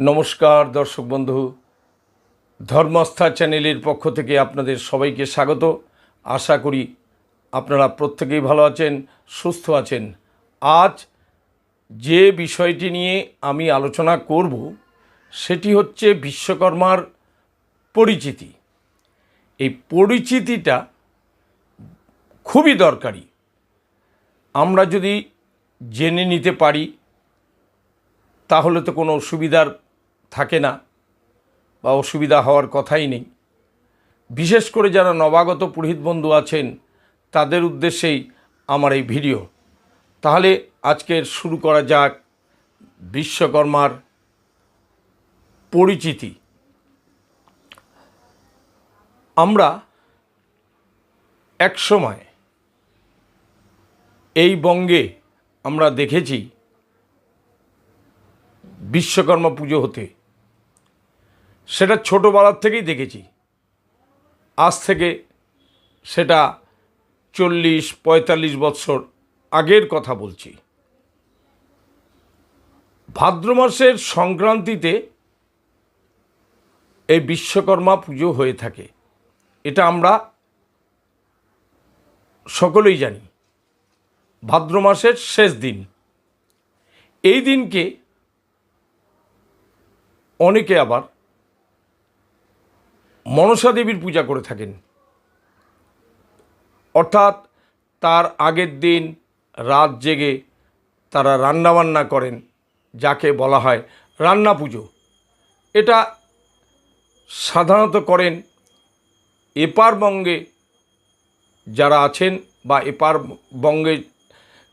নমস্কার, দর্শক বন্ধু। ধর্মস্থা চ্যানেলের পক্ষ থেকে আপনাদের সবাইকে স্বাগত। আশা করি আপনারা প্রত্যেকেই ভালো আছেন, সুস্থ আছেন। আজ যে বিষয়টি নিয়ে আমি আলোচনা করব, সেটি হচ্ছে বিশ্বকর্মার পরিচিতি। এই পরিচিতিটা খুবই দরকারি। আমরা যদি জেনে নিতে পারি, তাহলে তো কোনো অসুবিধার থাকে না বা অসুবিধা হওয়ার কথাই নেই। বিশেষ করে যারা নবাগত পুরোহিত বন্ধু আছেন, তাদের উদ্দেশ্যেই আমার এই ভিডিও। তাহলে আজকের শুরু করা যাক বিশ্বকর্মার পরিচিতি। আমরা এক সময় এই বঙ্গে আমরা দেখেছি বিশ্বকর্মা পুজো হতে। সেটা ছোটোবেলার থেকেই দেখেছি। আজ থেকে সেটা চল্লিশ, পঁয়তাল্লিশ বৎসর আগের কথা বলছি। ভাদ্র মাসের সংক্রান্তিতে এই বিশ্বকর্মা পুজো হয়ে থাকে। এটা আমরা সকলেই জানি। ভাদ্র মাসের শেষ দিন। এই দিনকে অনেকে আবার মনসা দেবীর পূজা করে থাকেন। অর্থাৎ তার আগের দিন রাত জেগে তারা রান্নাবান্না করেন, যাকে বলা হয় রান্না পুজো। এটা সাধারণত করেন এপার বঙ্গে যারা আছেন বা এপার বঙ্গে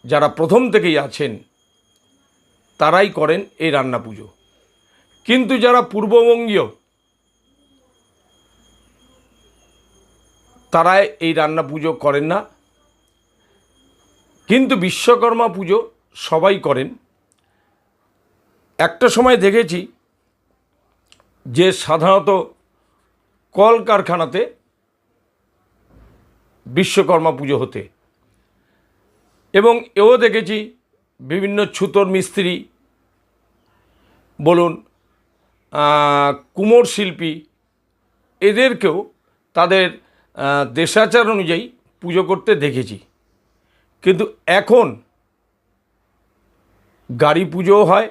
যারা প্রথম থেকেই আছেন, তারাই করেন এই রান্না পুজো। কিন্তু যারা পূর্ববঙ্গীয় তারা এই রান্না পুজো করেন না। কিন্তু বিশ্বকর্মা পুজো সবাই করেন। একটা সময় দেখেছি যে সাধারণত কলকারখানাতে বিশ্বকর্মা পুজো হতে। এবং এও দেখেছি বিভিন্ন ছুতোর মিস্ত্রি, বলুন কুমোর শিল্পী, এদেরকেও তাদের দেশাচার অনুযায়ী পুজো করতে দেখেছি। কিন্তু এখন গাড়ি পুজোও হয়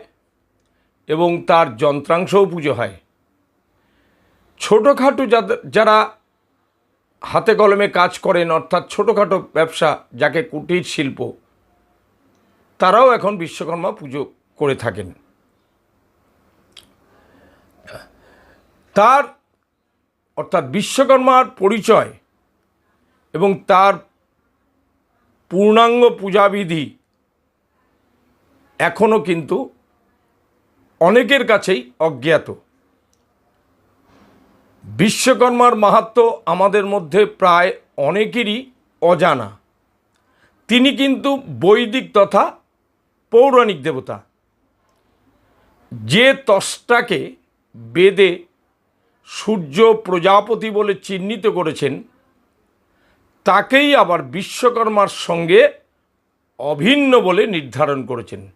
এবং তার যন্ত্রাংশও পুজো হয়। ছোটোখাটো যারা হাতে কলমে কাজ করেন, অর্থাৎ ছোটোখাটো ব্যবসা যাকে কুটির শিল্প, তারাও এখন বিশ্বকর্মা পুজো করে থাকেন। তার অর্থাৎ বিশ্বকর্মার পরিচয় এবং তার পূর্ণাঙ্গ পূজাবিধি এখনও কিন্তু অনেকের কাছেই অজ্ঞাত। বিশ্বকর্মার মাহাত্ম আমাদের মধ্যে প্রায় অনেকেরই অজানা। তিনি কিন্তু বৈদিক তথা পৌরাণিক দেবতা। যে তষ্টাকে বেদে সূর্য প্রজাপতি বলে চিহ্নিত করেছেন, তাকেই আবার বিশ্বকর্মার সঙ্গে অভিন্ন বলে নির্ধারণ করেছেন।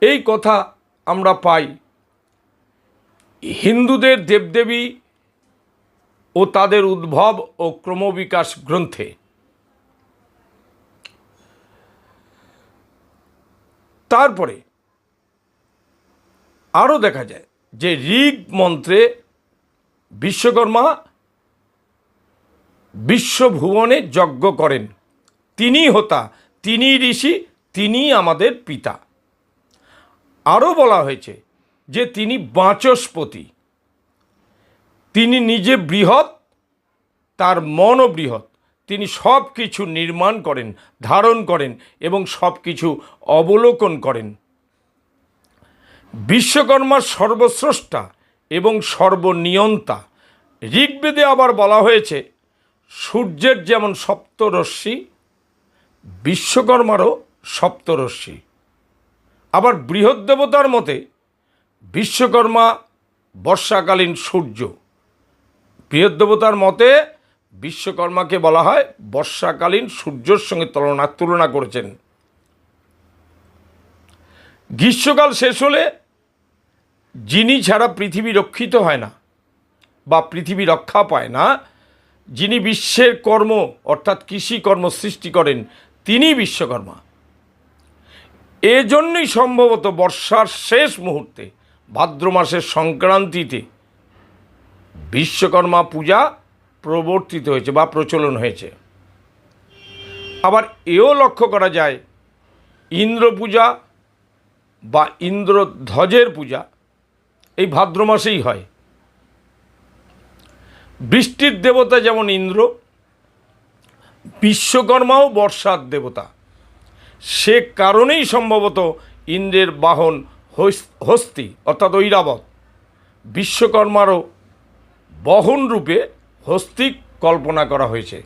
এই কথা আমরা পাই। হিন্দুদের দেবদেবী ও তাদের উদ্ভব ও ক্রমবিকাশ গ্রন্থে। তারপরে আরও দেখা যায় যে ঋগ মন্ত্রে বিশ্বকর্মা বিশ্বভুবনে যজ্ঞ করেন। তিনি হোতা, তিনি ঋষি, তিনি আমাদের পিতা। আরও বলা হয়েছে যে তিনি বাচস্পতি। তিনি নিজে বৃহৎ, তার মনও বৃহৎ। তিনি সব কিছু নির্মাণ করেন, ধারণ করেন এবং সব কিছু অবলোকন করেন। বিশ্বকর্মার সর্বস্রষ্টা এবং সর্বনিয়ন্তা। ঋগ্বেদে আবার বলা হয়েছে, সূর্যের যেমন সপ্তরশ্মি, বিশ্বকর্মারও সপ্তরশ্মি। আবার বৃহৎ দেবতার মতে, বিশ্বকর্মা বর্ষাকালীন সূর্য। বৃহৎ দেবতার মতে, বিশ্বকর্মাকে বলা হয় বর্ষাকালীন সূর্যের সঙ্গে তুলনা তুলনা করেছেন। গ্রীষ্মকাল শেষ হলে, যিনি ছাড়া পৃথিবী রক্ষিত হয় না বা পৃথিবী রক্ষা পায় না, যিনি বিশ্বের কর্ম, অর্থাৎ কৃষিকর্ম সৃষ্টি করেন, তিনি বিশ্বকর্মা। এজন্যই সম্ভবত বর্ষার শেষ মুহূর্তে, ভাদ্র মাসের সংক্রান্তিতে বিশ্বকর্মা পূজা প্রবর্তিত হয়েছে বা প্রচলন হয়েছে। আবার এও লক্ষ্য করা যায়, ইন্দ্র পূজা বা ইন্দ্রধ্বজের পূজা এই ভাদ্র মাসেই হয়। বৃষ্টির দেবতা যেমন ইন্দ্র, বিশ্বকর্মাও বর্ষার দেবতা। সে কারণেই সম্ভবত ইন্দ্রের বাহন হস- হস্তি, অর্থাৎ ঐরাবত। বিশ্বকর্মারও বহন রূপে হস্তি কল্পনা করা হয়েছে।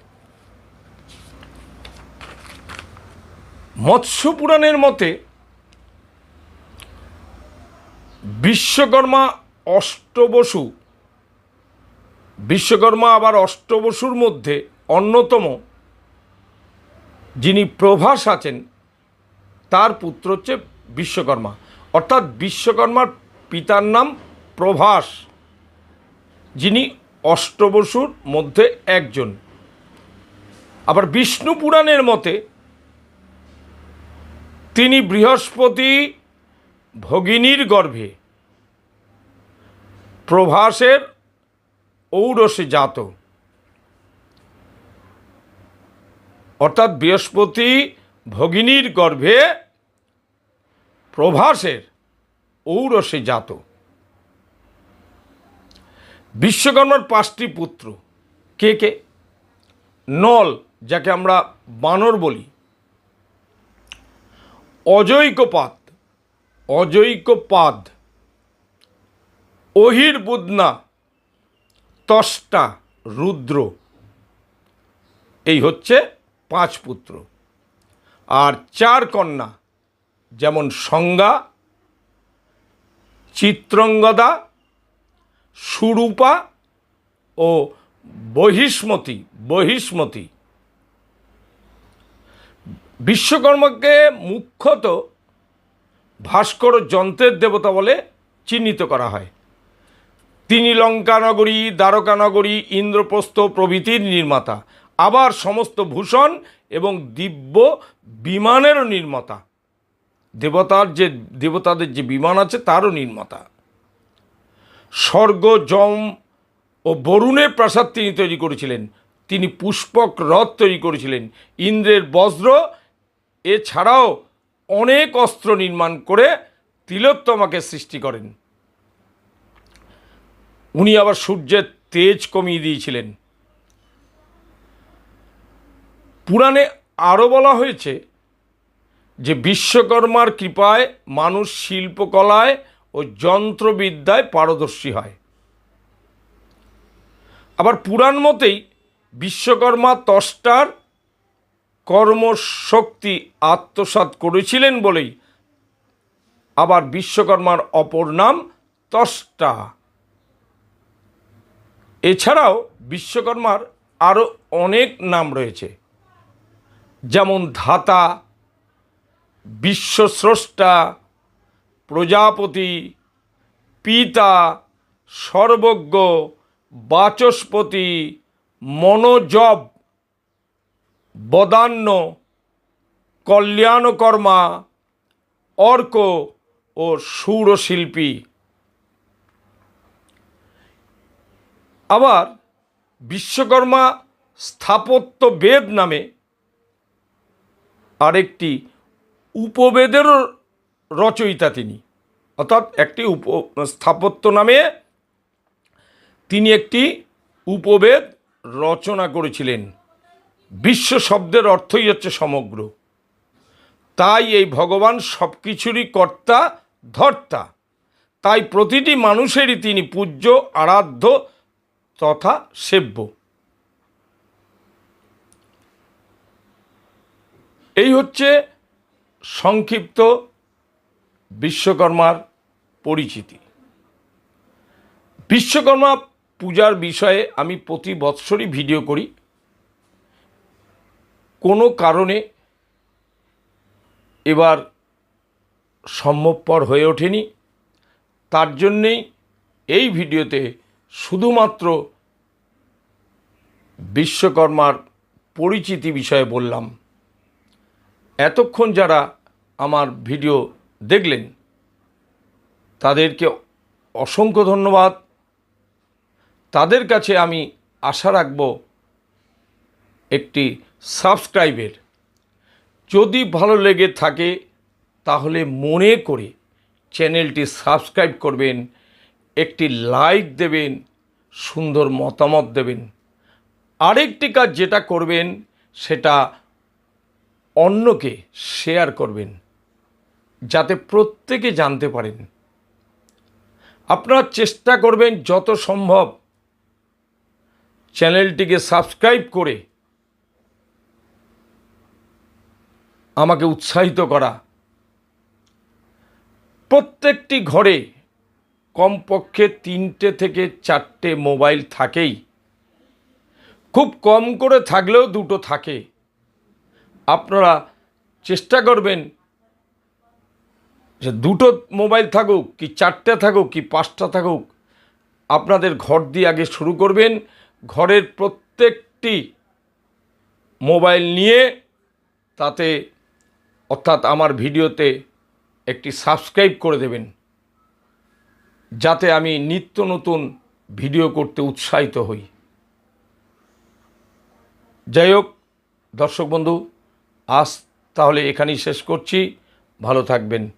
মৎস্য পুরাণের মতে, বিশ্বকর্মা অষ্টবসু বিশ্বকর্মা আবার অষ্টবসুর মধ্যে অন্যতম যিনি প্রভাস আছেন, তার পুত্র হচ্ছে বিশ্বকর্মা। অর্থাৎ বিশ্বকর্মার পিতার নাম প্রভাস, যিনি অষ্টবসুর মধ্যে একজন। আবার বিষ্ণু পুরাণের মতে, তিনি বৃহস্পতি ভগিনীর গর্ভে প্রভাসের ঔরসে জাত অর্থাৎ বৃহস্পতি ভগিনীর গর্ভে প্রভাসের ঔরসে জাত বিশ্বকর্মার পাঁচটি পুত্র। কে কে? নল, যাকে আমরা বানর বলি। অজৈকপাত, অজৈকপাদ অহির বুদনা তষ্টা রুদ্র। এই হচ্ছে পাঁচ পুত্র। আর চার কন্যা, যেমন সংজ্ঞা, চিত্রঙ্গদা, সুরূপা ও বহিষ্মতি বহিষ্মতি। বিশ্বকর্মাকে মুখ্যত ভাস্কর যন্ত্রের দেবতা বলে চিহ্নিত করা হয়। তিনি লঙ্কানগরী, দ্বারকানগরী, ইন্দ্রপ্রস্থ প্রভৃতির নির্মাতা। আবার সমস্ত ভূষণ এবং দিব্য বিমানেরও নির্মাতা। দেবতার যে, দেবতাদের যে বিমান আছে তারও নির্মাতা। স্বর্গ যম ও বরুণের প্রাসাদ তিনি তৈরি করেছিলেন। তিনি পুষ্পক রথ তৈরি করেছিলেন। ইন্দ্রের বজ্র এছাড়াও অনেক অস্ত্র নির্মাণ করে তিলোত্তমাকে সৃষ্টি করেন। উনি আবার সূর্যের তেজ কমিয়ে দিয়েছিলেন। পুরাণে আরও বলা হয়েছে যে বিশ্বকর্মার কৃপায় মানুষ শিল্পকলায় ও যন্ত্রবিদ্যায় পারদর্শী হয়। আবার পুরাণ মতেই বিশ্বকর্মা তষ্টার কর্মশক্তি আত্মসাৎ করেছিলেন বলেই আবার বিশ্বকর্মার অপর নাম তষ্টা। এছাড়াও বিশ্বকর্মার আরও অনেক নাম রয়েছে। যেমন ধাতা, বিশ্বস্রষ্টা, প্রজাপতি, পিতা, সর্বজ্ঞ, বাচস্পতি, মনোজব, বদান্য, কল্যাণকর্মা, অর্ক ও সুরশিল্পী। আবার বিশ্বকর্মা স্থাপত্য বেদ নামে আরেকটি উপবেদেরও রচয়িতা তিনি। অর্থাৎ একটি উপ, স্থাপত্য নামে তিনি একটি উপবেদ রচনা করেছিলেন। বিশ্ব শব্দের অর্থই হচ্ছে সমগ্র। তাই এই ভগবান সব কিছুরই কর্তা, ধর্তা। তাই প্রতিটি মানুষেরই তিনি পূজ্য, আরাধ্য তথা সেব্য। এই হচ্ছে সংক্ষিপ্ত বিশ্বকর্মার পরিচিতি। বিশ্বকর্মা পূজার বিষয়ে আমি প্রতি বৎসরই ভিডিও করি। কোনো কারণে এবার সম্ভবপর হয়ে ওঠেনি। তার জন্যেই এই ভিডিওতে শুধুমাত্র বিশ্বকর্মার পরিচিতি বিষয়ে বললাম। এতক্ষণ যারা আমার ভিডিও দেখলেন, তাদেরকে অসংখ্য ধন্যবাদ। তাদের কাছে আমি আশা রাখব একটি সাবস্ক্রাইবের। যদি ভালো লেগে থাকে, তাহলে মনে করে চ্যানেলটি সাবস্ক্রাইব করবেন। একটি লাইক দেবেন, সুন্দর মতামত দেবেন। আরেকটি কাজ যেটা করবেন, সেটা অন্যকে শেয়ার করবেন, যাতে প্রত্যেকে জানতে পারেন। আপনারা চেষ্টা করবেন যত সম্ভব চ্যানেলটিকে সাবস্ক্রাইব করে আমাকে উৎসাহিত করা। প্রত্যেকটি ঘরে কমপক্ষে তিনটে থেকে চারটে মোবাইল থাকেই। খুব কম করে থাকলেও দুটো থাকে। আপনারা চেষ্টা করবেন যে দুটো মোবাইল থাকুক, কি চারটে থাকুক, কি পাঁচটা থাকুক, আপনাদের ঘর দিয়ে আগে শুরু করবেন। ঘরের প্রত্যেকটি মোবাইল নিয়ে তাতে অর্থাৎ আমার ভিডিওতে একটি সাবস্ক্রাইব করে দেবেন। যাতে আমি নিত্য নতুন ভিডিও করতে উৎসাহিত হই। যাই হোক, দর্শক বন্ধু, আজ তাহলে এখানেই শেষ করছি। ভালো থাকবেন।